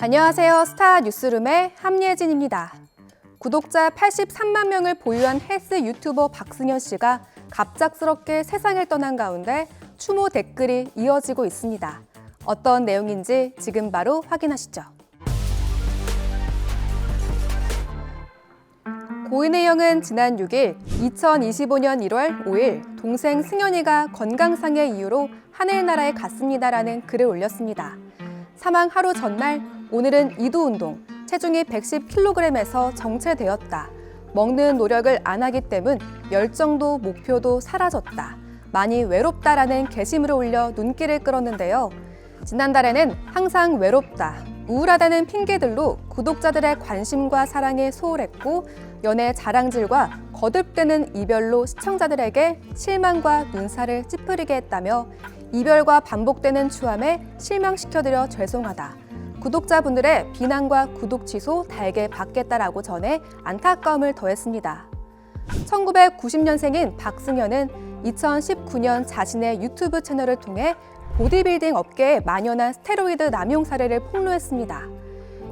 안녕하세요. 스타 뉴스룸의 함예진입니다. 구독자 83만 명을 보유한 헬스 유튜버 박승현 씨가 갑작스럽게 세상을 떠난 가운데 추모 댓글이 이어지고 있습니다. 어떤 내용인지 지금 바로 확인하시죠. 고인의 영은 지난 6일 2025년 1월 5일 동생 승현이가 건강상의 이유로 하늘나라에 갔습니다라는 글을 올렸습니다. 사망 하루 전날 오늘은 이두 운동, 체중이 110kg에서 정체되었다. 먹는 노력을 안 하기 때문 열정도 목표도 사라졌다. 많이 외롭다라는 게시물을 올려 눈길을 끌었는데요. 지난달에는 항상 외롭다, 우울하다는 핑계들로 구독자들의 관심과 사랑에 소홀했고 연애 자랑질과 거듭되는 이별로 시청자들에게 실망과 눈살을 찌푸리게 했다며 이별과 반복되는 추함에 실망시켜드려 죄송하다. 구독자분들의 비난과 구독 취소 달게 받겠다라고 전해 안타까움을 더했습니다. 1990년생인 박승현은 2019년 자신의 유튜브 채널을 통해 보디빌딩 업계에 만연한 스테로이드 남용 사례를 폭로했습니다.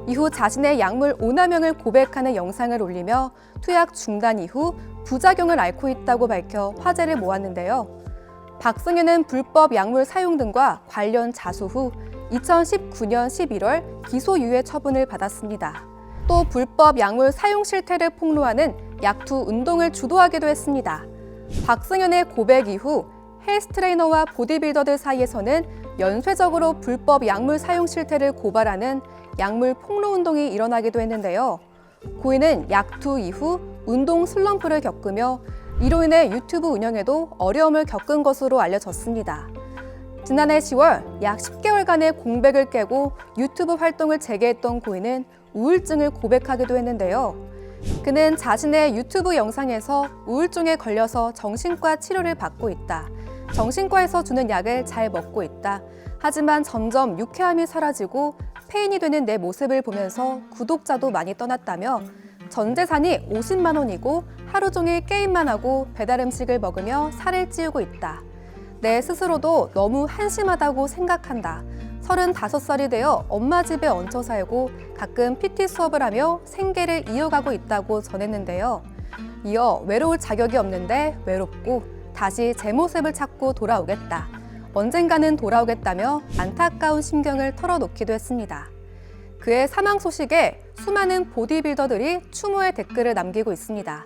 이후 자신의 약물 오남용을 고백하는 영상을 올리며 투약 중단 이후 부작용을 앓고 있다고 밝혀 화제를 모았는데요. 박승현은 불법 약물 사용 등과 관련 자수 후 2019년 11월 기소유예 처분을 받았습니다. 또 불법 약물 사용 실태를 폭로하는 약투 운동을 주도하기도 했습니다. 박승현의 고백 이후 헬스 트레이너와 보디빌더들 사이에서는 연쇄적으로 불법 약물 사용 실태를 고발하는 약물 폭로 운동이 일어나기도 했는데요. 고인은 약투 이후 운동 슬럼프를 겪으며 이로 인해 유튜브 운영에도 어려움을 겪은 것으로 알려졌습니다. 지난해 10월 약 10개월간의 공백을 깨고 유튜브 활동을 재개했던 고인은 우울증을 고백하기도 했는데요. 그는 자신의 유튜브 영상에서 우울증에 걸려서 정신과 치료를 받고 있다. 정신과에서 주는 약을 잘 먹고 있다. 하지만 점점 유쾌함이 사라지고 페인이 되는 내 모습을 보면서 구독자도 많이 떠났다며 전 재산이 50만 원이고 하루 종일 게임만 하고 배달 음식을 먹으며 살을 찌우고 있다. 내 스스로도 너무 한심하다고 생각한다. 35살이 되어 엄마 집에 얹혀 살고 가끔 PT 수업을 하며 생계를 이어가고 있다고 전했는데요. 이어 외로울 자격이 없는데 외롭고 다시 제 모습을 찾고 돌아오겠다. 언젠가는 돌아오겠다며 안타까운 심경을 털어놓기도 했습니다. 그의 사망 소식에 수많은 보디빌더들이 추모의 댓글을 남기고 있습니다.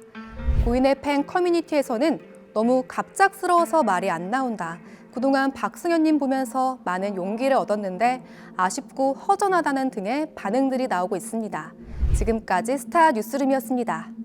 고인의 팬 커뮤니티에서는 너무 갑작스러워서 말이 안 나온다. 그동안 박승현님 보면서 많은 용기를 얻었는데 아쉽고 허전하다는 등의 반응들이 나오고 있습니다. 지금까지 스타 뉴스룸이었습니다.